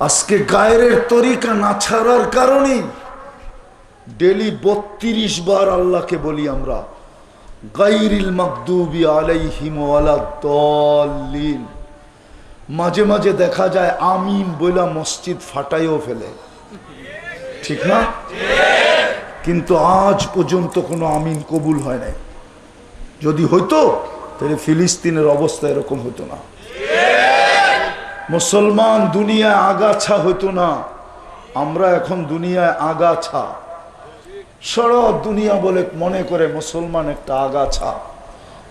আজকে গায়ের তরিকা না ছাড়ার কারণে ডেলি বত্রিশ বার আল্লাহকে বলি আমরা গাইরিল মাকদুবি আলাইহিম মাঝে মাঝে দেখা যায় আমিন বইলা মসজিদ ফাটাইও ফেলে। ঠিক না? কিন্তু আজ পর্যন্ত কোনো আমিন কবুল হয় নাই। যদি হইতো, তাহলে ফিলিস্তিনের অবস্থা এরকম হতো না। মুসলমান দুনিয়ায় আগাছা হতো না। আমরা এখন দুনিয়ায় আগাছা। সারা দুনিয়া বলে মনে করে মুসলমান একটা আগাছা।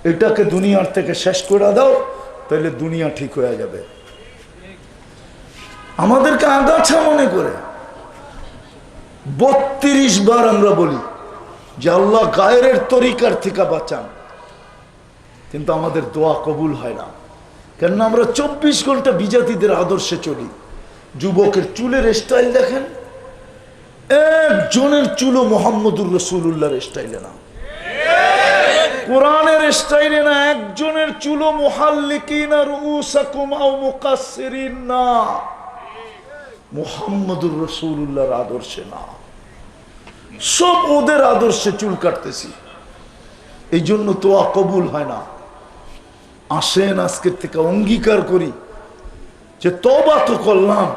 এটাকে দুনিয়ার থেকে শেষ করে দাও, তাহলে দুনিয়া ঠিক হয়ে যাবে। আমাদেরকে আগাছা মনে করে। বত্রিশ বার আমরা বলি যে আল্লাহ গায়ের তরিকার থেকে বাঁচান। কিন্তু আমাদের দোয়া কবুল হয় না। কেননা আমরা চব্বিশ ঘণ্টা বিজাতিদের আদর্শে চলি। যুবকের চুলের স্টাইল দেখেন। একজনের চুলও মোহাম্মদুর রসুল্লাহর স্টাইলে না। কোরআনের স্টাইলে না, একজনের চুলো মোহাল্লিকিন আর উসাকুমাও মুকাসসিরিন না মোহাম্মদুর রসুল্লাহর আদর্শে না। সব ওদের আদর্শে চুল কাটতেছি। এই জন্য তোয়া কবুল হয় না। আসেন আজকের থেকে অঙ্গীকার করি যে তবা তো করলাম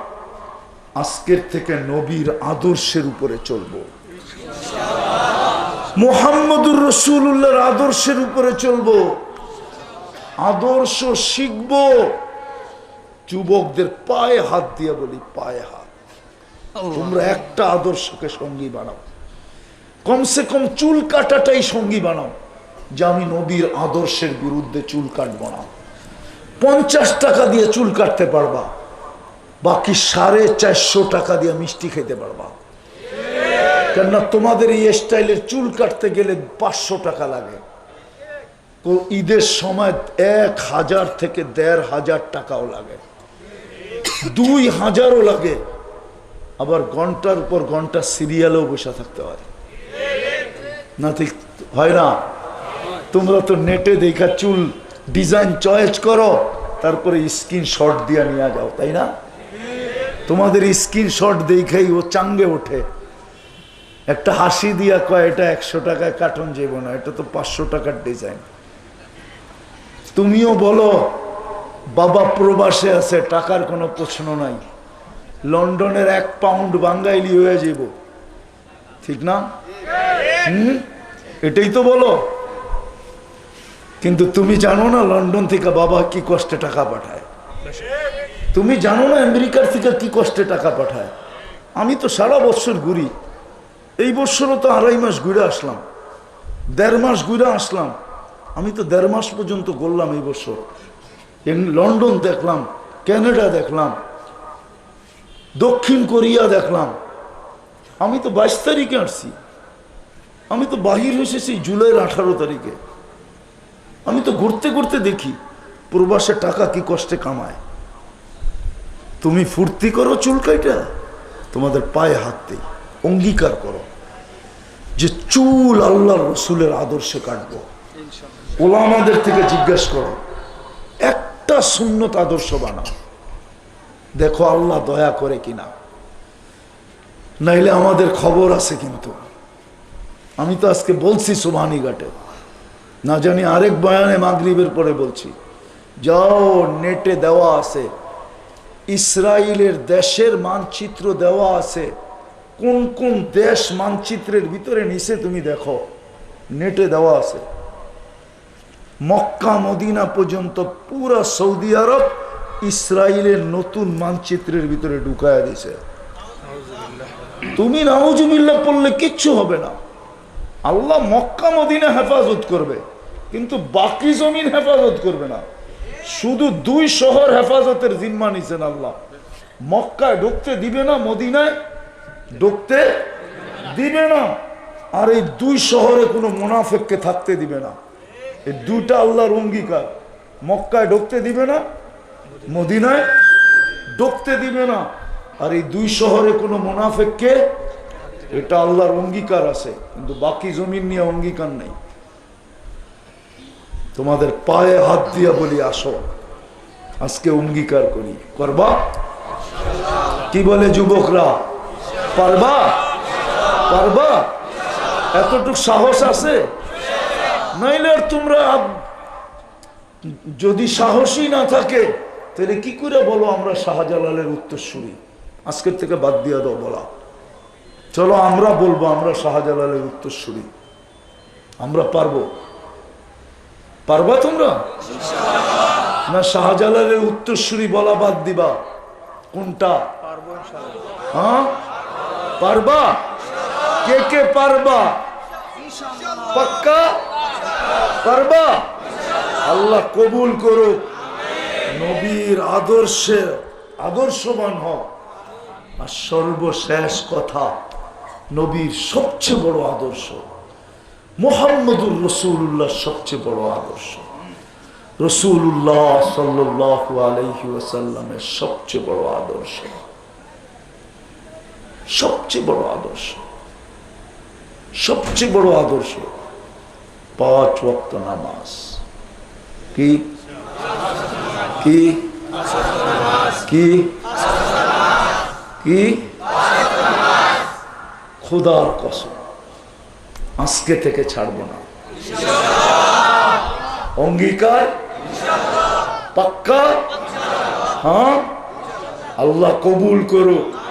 আজকের থেকে নবীর আদর্শের উপরে চলবো। মোহাম্মদুর রসুল্লাহর আদর্শের উপরে চলবো। আদর্শ শিখব। যুবকদের পায়ে হাত দিয়ে বলি পায়ে হাত। তোমরা একটা আদর্শকে সঙ্গী বানাও। কমসে কম চুল কাটাটাই সঙ্গী বানাও। যে আমি নবীর আদর্শের বিরুদ্ধে চুল কাটবো না। পঞ্চাশ টাকা দিয়ে চুল কাটতে পারবা। বাকি সাড়ে চারশো টাকা দিয়ে মিষ্টি খেতে পারবা। কেননা তোমাদের এই স্টাইলের চুল কাটতে গেলে পাঁচশো টাকা লাগে। ঈদের সময় এক হাজার থেকে দেড় হাজার টাকাও লাগে। দুই হাজারও লাগে। আবার ঘণ্টার পর ঘণ্টা সিরিয়ালেও বসে থাকতে হয়। না ঠিক হয় না? তোমরা তো নেটে দেখা চুল ডিজাইন চয়েস করো, তারপরে স্ক্রিন শট দিয়ে নিয়ে যাও, তাই না? তোমাদের স্ক্রিন শট দেখাই ও চাঙ্গে ওঠে। একটা হাসি দিয়া কয়, এটা একশো টাকায় কার্টন যাব না, এটা তো পাঁচশো টাকার ডিজাইন তুমিও বলো, বাবা প্রবাসে আছে, টাকার কোনো প্রশ্ন নাই। লন্ডনের এক পাউন্ড বাঙ্গাইলি হয়ে যাব ঠিক না? হুম? এটাই তো বলো। কিন্তু তুমি জানো না লন্ডন থেকে বাবা কি কষ্টে টাকা পাঠায়? তুমি জানো না আমেরিকার থেকে কি কষ্টে টাকা পাঠায়? আমি তো সারা বছর ঘুরি। এই বছরও তো আড়াই মাস ঘুরে আসলাম। দেড় মাস ঘুরে আসলাম। আমি তো দেড় মাস পর্যন্ত করলাম এই বছর। লন্ডন দেখলাম, ক্যানাডা দেখলাম, দক্ষিণ কোরিয়া দেখলাম। আমি তো বাইশ তারিখে আসছি। আমি তো বাহির এসেছি জুলাইয়ের আঠারো তারিখে। আমি তো ঘুরতে ঘুরতে দেখি প্রবাসে টাকা কি কষ্টে কামায়। তুমি ফুর্তি করো চুলকাইটা তোমাদের পায়ে হাত দেই অঙ্গীকার করো যে চুল আল্লাহ রসুলের আদর্শে কাটবো। ওলামাদের থেকে জিজ্ঞেস করো একটা সুন্নত আদর্শ বানাও। দেখো আল্লাহ দয়া করে কিনা। নাইলে আমাদের খবর আছে কিন্তু। আমি তো আজকে বলছি সুবানি ঘাটে না জানি আরেক বয়ানে মাগরিবের পরে বলছি, যাও, নেটে দেওয়া আছে ইসরায়েলের দেশের মানচিত্র দেওয়া আছে, কোন কোন দেশ মানচিত্রের ভিতরে নিচে তুমি দেখো, নেটে দেওয়া আছে। মক্কা, মদিনা পর্যন্ত পুরো সৌদি আরব ইসরায়েলের নতুন মানচিত্রের ভিতরে ঢুকায়া দিছে তুমি নাউজুবিল্লাহ পড়লে কিচ্ছু হবে না। আল্লাহ মক্কা, মদিনা হেফাজত করবে। কিন্তু বাকি জমিন হেফাজত করবে না। শুধু দুই শহর হেফাজতের জিম্মা নিছেন আল্লাহ। মক্কায় ঢুকতে দিবে না, মদিনায় ঢুকতে দিবে না। আর এই দুই শহরে কোনো মুনাফেককে থাকতে দিবে না। এই দুইটা আল্লাহর অঙ্গীকার। মক্কায় ঢুকতে দিবে না, মদিনায় ঢুকতে দিবে না। আর এই দুই শহরে কোনো মুনাফেককে, এটা আল্লাহর অঙ্গীকার আছে। কিন্তু বাকি জমিন নিয়ে অঙ্গীকার নেই। তোমাদের পায়ে হাত দিয়া বলি, আসো। আজকে অঙ্গীকার করি। করবা কি বলে যুবকরা? পারবা? পারবা? এতটুক সাহস আছে? নাইলে তোমরা যদি সাহসই না থাকে, তাহলে কি করে বলো আমরা শাহজালালের উত্তর উত্তরসূরি? আজকের থেকে বাদ দিয়ে দাও, বলা। চলো আমরা বলব আমরা শাহজালালের উত্তর উত্তরসূরি। আমরা পারব। পারবা তোমরা? না শাহজালালের উত্তরসূরি বলা বাদ দিবা। কোনটা? হ্যাঁ? পারবা? কে কে পারবা? পাক্কা? পারবা? আল্লাহ কবুল করুক। নবীর আদর্শে আদর্শবান হোক আর সর্বশেষ কথা, নবীর সবচেয়ে বড় আদর্শ। মোহাম্মদুর রসুল্লাহ সবচেয়ে বড় আদর্শ। রসুল্লাহ সাল্লাহ সবচেয়ে বড় আদর্শ। সবচেয়ে বড় আদর্শ। সবচেয়ে বড় আদর্শ পাঁচ নামাজ। কি? কি? কি? কি? খোদার কসম। আজকে থেকে ছাড়ব না। অঙ্গীকার? পাক্কা? হ্যাঁ? আল্লাহ কবুল করুক।